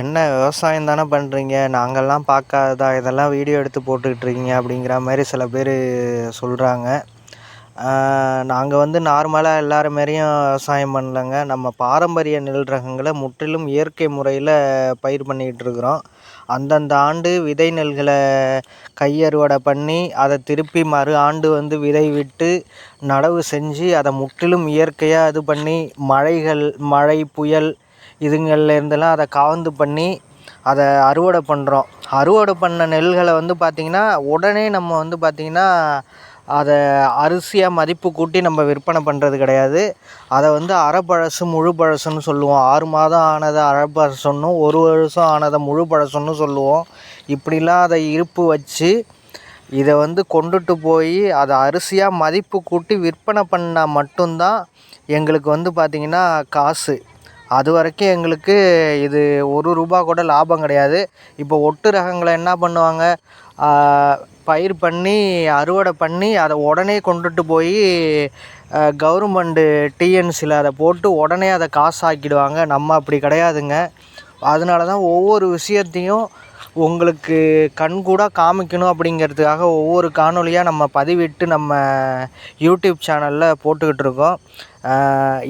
என்ன விவசாயம் தானே பண்ணுறீங்க நாங்கள்லாம் பார்க்காததா? இதெல்லாம் வீடியோ எடுத்து போட்டுக்கிட்டு இருக்கீங்க அப்படிங்கிற மாதிரி சில பேர் சொல்கிறாங்க நாங்கள் வந்து நார்மலாக எல்லார் மாரியும் விவசாயம் பண்ணலங்க. நம்ம பாரம்பரிய நெல் ரகங்களை முற்றிலும் இயற்கை முறையில் பயிர் பண்ணிக்கிட்டு இருக்கிறோம். அந்தந்த ஆண்டு விதை நெல்களை கை அறுவடை பண்ணி அதை திருப்பி மறு ஆண்டு வந்து விதை விட்டு நடவு செஞ்சு அதை முற்றிலும் இயற்கையாக இது பண்ணி மழைகள் மழை புயல் இதுங்கள்லேருந்துலாம் அதை காவந்து பண்ணி அதை அறுவடை பண்ணுறோம் அறுவடை பண்ண நெல்களை வந்து பார்த்திங்கன்னா உடனே நம்ம வந்து பார்த்திங்கன்னா அதை அரிசியாக மதிப்பு கூட்டி நம்ம விற்பனை பண்ணுறது கிடையாது. அதை வந்து அரைப்பழசு முழு பழசுன்னு சொல்லுவோம். ஆறு மாதம் ஆனதை அறப்பழசுன்னு ஒரு வருஷம் ஆனதை முழு பழசுன்னு சொல்லுவோம். இப்படிலாம் அதை இருப்பு வச்சு இதை வந்து கொண்டுட்டு போய் அதை அரிசியாக மதிப்பு கூட்டி விற்பனை பண்ணால் மட்டும்தான் எங்களுக்கு வந்து பார்த்திங்கன்னா காசு. அது வரைக்கும் எங்களுக்கு இது ஒரு ரூபா கூட லாபம் கிடையாது. இப்போ ஒட்டு ரகங்களை என்ன பண்ணுவாங்க? பயிர் பண்ணி அறுவடை பண்ணி அதை உடனே கொண்டுட்டு போய் கவர்மெண்டு டிஎன்சியில் அதை போட்டு உடனே அதை காசாக்கிடுவாங்க. நம்ம அப்படி கிடையாதுங்க. அதனால தான் ஒவ்வொரு விஷயத்தையும் உங்களுக்கு கண்கூடாக காமிக்கணும் அப்படிங்கிறதுக்காக ஒவ்வொரு காணொலியாக நம்ம பதிவிட்டு நம்ம யூடியூப் சேனலில் போட்டுக்கிட்டு இருக்கோம்.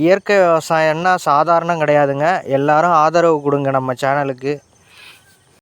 இயற்கை விவசாயம்னா சாதாரணம் கிடையாதுங்க. எல்லோரும் ஆதரவு கொடுங்க நம்ம சேனலுக்கு.